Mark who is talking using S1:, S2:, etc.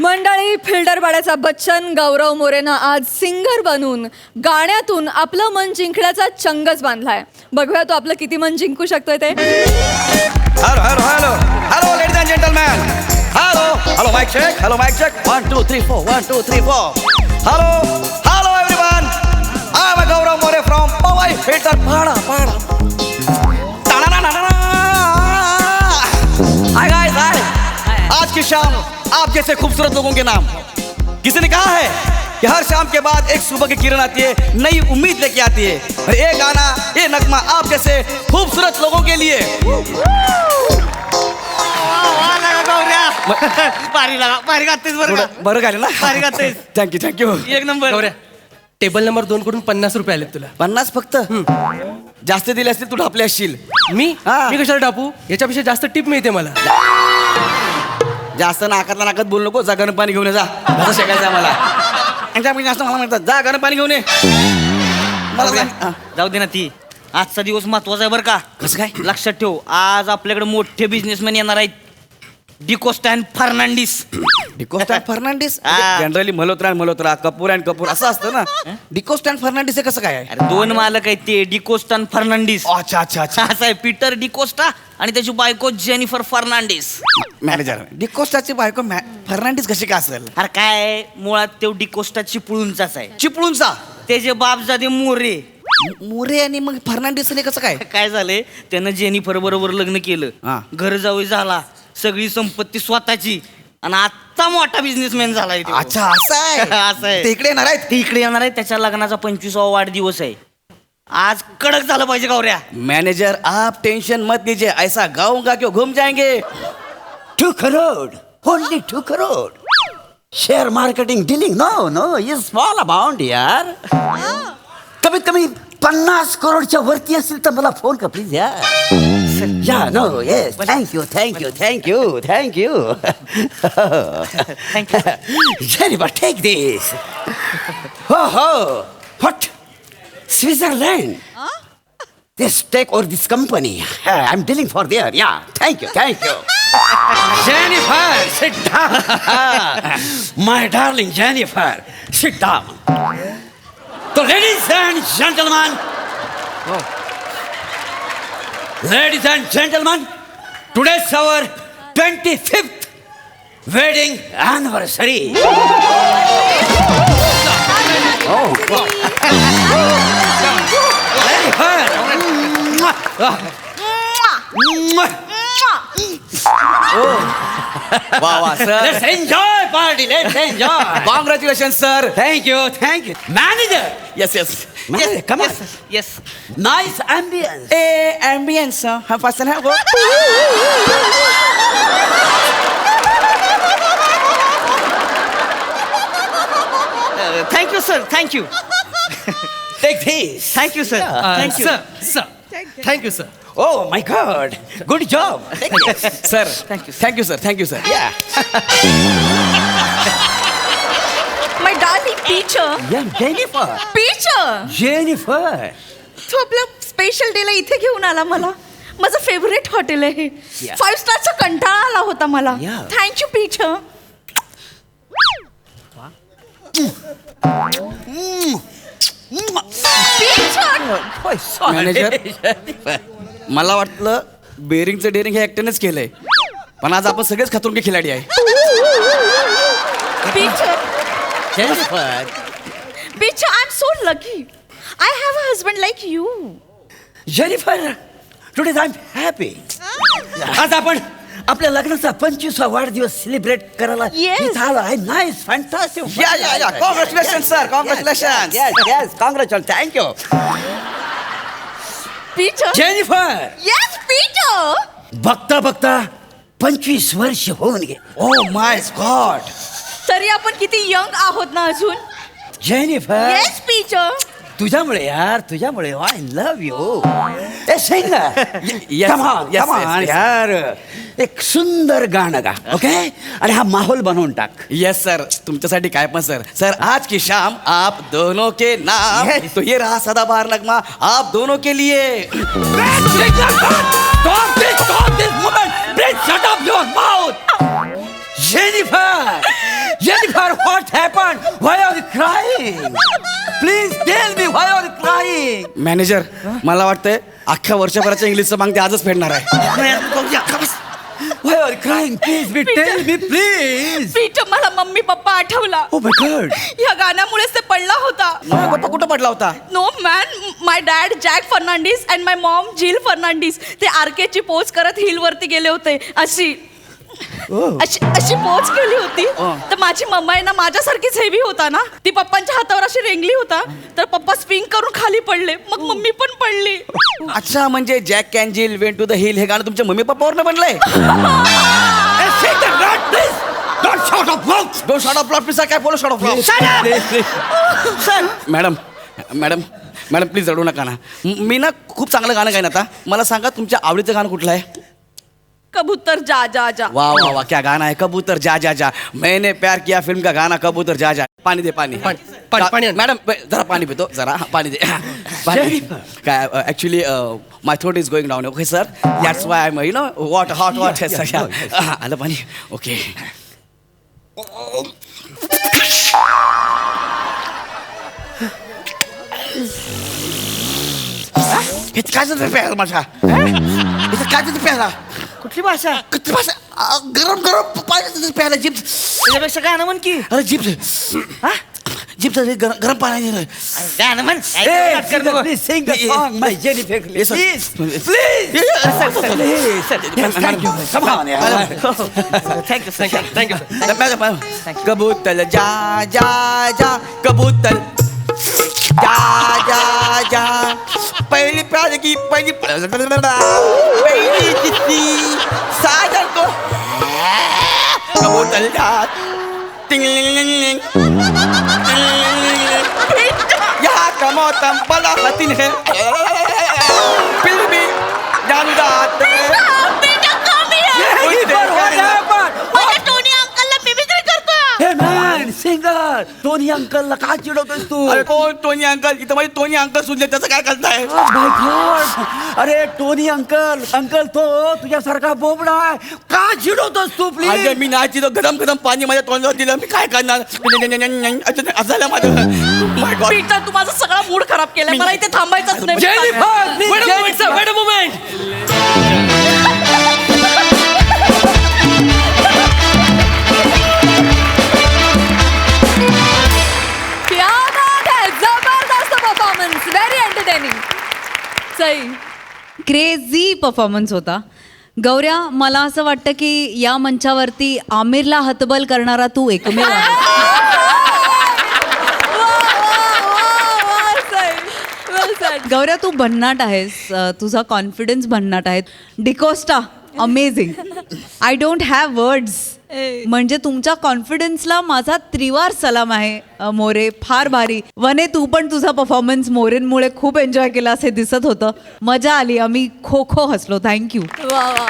S1: मंडळी फिल्डर बाड्याचा बच्चन गौरव मोरेनं आज सिंगर बनून गाण्यातून आपलं मन जिंकण्याचा चंगच बांधलाय. बघूया तो आपलं किती मन जिंकू शकतोय ते.
S2: गौरव मोरे फ्रॉम फिल्टर पाडा पाडा आज की शाम आप जैसे खूबसूरत लोगों के नाम। किसी ने कहा है कि हर शाम के बाद एक सुबह की किरण आती है नई उम्मीद लेके आती है। और ये गाना ये नगमा आप जैसे खूबसूरत लोगों के लिए।
S3: भारी लागा भारी गातेस बरं का
S2: थोडं बरं झालं ना?
S3: भारी गातेस
S2: थँक्यू थँक्यू
S3: एक नंबर.
S4: टेबल नंबर दोन कडून पन्नास रुपये आलेत तुला.
S2: पन्नास फक्त? जास्त दिले असतील तू ढापले असशील.
S4: मी?
S2: हा.
S4: मी कशाला टापू? याच्यापेक्षा जास्त टिप मिळते मला.
S2: जास्त नाकातला नाकात बोलू नको जा गरम पाणी घेऊन ये जा. कसं शेकायचं मला यांच्यापैकी जास्त मला म्हणतात जा गरम पाणी घेऊन ये. मला.
S3: जाऊ दे ना ती. आजचा दिवस महत्त्वाचा आहे बरं का.
S2: कसं काय?
S3: लक्षात ठेव आज आपल्याकडे मोठे बिझनेसमॅन येणार आहेत. डिकोस्टा अँड फर्नांडिस.
S2: डिकोस्टॅन फर्नांडिस?
S3: हा.
S2: जनरली मल्होत्रा आणि मल्होत्रा कपूर अँड कपूर असं असतं ना. डिकोस्टॅन फर्नांडिस हे कसं काय आहे?
S3: अरे दोन मालक आहेत ते डिकोस्टा आणि फर्नांडिस.
S2: अच्छा अच्छा अच्छा.
S3: असं आहे पीटर डिकोस्टा आणि त्याची बायको जेनिफर फर्नांडिस.
S2: मॅनेजर डिकोस्टाची बायको मॅ- फर्नांडिस कशी काय असेल?
S3: अरे काय? आहे, मुळात तो डिकोस्टा चिपळूणचाच आहे.
S2: चिपळूणचा?
S3: त्याचे बाप जाते मोरे.
S2: मोरे आणि मग फर्नांडिसने कसं काय?
S3: काय झालंय त्यानं जेनिफर बरोबर लग्न
S2: हा.
S3: केलं घर जावई झाला. सगळी संपत्ती स्वतःची. आणि आता मोठा बिझनेसमॅन झालाय तो.
S2: अच्छा असं आहे?
S3: असं आहे.
S2: ते इकडे येणार आहेत?
S3: ते इकडे येणार आहे त्याच्या लग्नाचा पंचवीसावा वाढदिवस आहे. आज कडक झालं पाहिजे गौऱ्या.
S2: मैनेजर आप टेंशन मत लीजिए. ऐसा गाऊंगा क्यों घूम जाएंगे?
S5: Two crore, only two crore. Share marketing dealing, no, no, it's small amount यार कमीत कमी पन्नास करोडच्या वरती असेल तर मला फोन कर प्लीज यार या no yes thank you thank you thank you thank you Jennifer take this हो हो what Switzerland This take over this company. I'm dealing for there. Yeah. Thank you. Thank you. Jennifer, sit down. My darling Jennifer, sit down. So, ladies and gentlemen, oh. ladies and gentlemen, today's our 25th wedding anniversary. Oh, oh. wow.
S2: वा वा sir
S5: Let's enjoy party. Let's enjoy.
S2: Congratulation sir
S5: Thank you. Thank you. Manager.
S2: Yes yes
S5: Manager, come on.
S3: Yes
S5: Nice ambience.
S2: A ambience हा fast ना go
S3: thank you sir thank you
S5: Take this.
S3: Thank you sir
S4: thank you sir sir thank you sir
S5: Oh my God. Good Job. Take this.
S2: Sir
S3: Thank you,
S2: thank you sir thank you sir
S5: Yeah.
S1: My darling teacher
S5: Yeah, Jennifer.
S1: Teacher
S5: Jennifer.
S1: तू आपल्या special डेला इथे घेऊन आला मला माझं favourite hotel आहे
S5: Yeah.
S1: Five स्टारचा कंटाळा आला होता मला
S5: Yeah.
S1: Thank you teacher
S5: Oh, sorry.
S2: Manager मला वाटलं बेरिंगचं डेअरिंग हे एकट्यानेच केलंय. पण आज आपण सगळेच खतरुंगी खिलाडी आहे.
S1: Teacher
S5: Jennifer.
S1: Teacher I am so lucky I have a husband like you
S5: Jennifer. Today I'm happy. आज आपण आपल्या लग्नाचा पंचवीसवा वाढदिवस सेलिब्रेट करायला
S1: Yes.
S5: इथं आलो आहे. नाईस फॅन्टास्टिक
S2: या या या congratulation sir congratulation
S5: Yes, yes, congratulations. Thank
S1: teacher
S5: Jennifer,
S1: yes teacher
S5: बघता बघता पंचवीस वर्ष होऊन गे
S2: ओ माय गॉड
S1: तरी आपण किती यंग आहोत ना अजून?
S5: जेनिफर
S1: येस टीचर
S5: तुझ्यामुळे यार तुझ्यामुळे. I love you a sing
S2: yes, yes, yes, yes.
S5: यार. एक सुंदर गाणं गा ओके आणि हा माहोल बनवून टाक
S2: यस सर तुमच्यासाठी काय पण सर सर आज की शाम आप दोनों के नाम
S5: Yes.
S2: तो ये रहा सदाबहार नगमा आप दोनों के लिए!
S5: Please shut up your mouth! Jennifer! crying? Please tell me why you're crying.
S2: Manager मला वाटतंय अख्ख्या वर्षभराच्या इंग्लिशचं माग ते आजच फेडणार आहे
S5: Why you're crying? Please be tell me, please.
S1: पीठ मला मम्मी पप्पा आठवला
S5: Oh my God.
S1: या गाण्यामुळेच ते पडला होता
S2: मम्मी पप्पा कुठं पडला होता
S1: no man my dad Jack Fernandes and my mom Jill Fernandes ते आरकेची पोच करत हिल वरती गेले होते अशी अशी अशी पोच केली होती. तर माझी मम्मा आहे ना माझ्यासारखीच हेवी होता ना. ती पप्पांच्या हातावर अशी रेंगली होता. तर पप्पा स्विंग करून खाली पडले. मग मम्मी पण पडली.
S2: अच्छा म्हणजे Jack and Jill went to the hill हे गाणं तुमच्या मम्मी पप्पावरनं बनलंय.
S5: Don't
S2: shot off plot please काय बोलो
S5: shot off
S2: plot madam madam madam please रडू नका ना. म- मी ना खूप चांगलं गाणं गाईन आता. मला सांगा तुमच्या आवडीचं गाणं कुठलं आहे?
S1: कबूतर जा जा जा.
S2: वाह वाह वाह क्या गाना है कबूतर जा जा जा. मैंने प्यार किया फिल्म का गाना कबूतर जा जा. पाणी दे पाणी
S4: पाणी, पाणी, पाणी आण.
S2: मॅडम जरा पाणी पितो जरा हा, पाणी दे. पाणी काय actually my throat is going down okay sir that's why I you know what hot what आलं पाणी ओके
S5: हे काय माझा इथं काय झालं प्यायला
S3: कुठली भाषा?
S5: किती भाषा? आ, गरम गरम पाणी प्यायला जीप.
S3: त्याच्यापेक्षा गाणं म्हण की.
S5: अरे जीप. जीप गरम गरम पाणी
S3: गाणं म्हण.
S5: Song my Jennifer please please thank you
S3: thank you
S4: thank you
S2: कबूतर जा जा जा कबूतर की पहली पहली किसी सागर को कबूतर टिंग यहाँ का मौसम बड़ा कठिन है फिर भी जानदार
S5: सिंगर टोनी अंकलला का चिडवतोस तू?
S2: अरे कोण? Tony uncle? इथं माझी टोनी अंकल सुनले त्याचं काय करताय?
S5: my God! अरे टोनी अंकल अंकल तो तुझ्यासारखा बोबडा आहे. का चिडवतोस तू प्लीज
S2: मी नाची तो गरम गरम पाणी माझ्या तोंडावर दिलं मी काय करणार? असं झालं माझं. माय गॉड
S1: पीटर तू माझा सगळा मूड खराब केलाय. मला इथे थांबायचंच नाही. Wait a Sai
S6: crazy performance होता. गौऱ्या मला असं वाटतं की या मंचावरती आमिरला हतबल करणारा तू एकमेव आहे गौऱ्या तू भन्नाट आहेस. अ, तुझा कॉन्फिडन्स भन्नाट आहे. D'Costa amazing I don't have words म्हणजे तुमच्या कॉन्फिडन्सला माझा त्रिवार सलाम आहे मोरे. फार भारी. वने तू पण तुझा परफॉर्मन्स मोरेंमुळे खूप एन्जॉय केला असे दिसत होतं. मजा आली. आम्ही खो खो हसलो थँक्यू
S1: वा वा.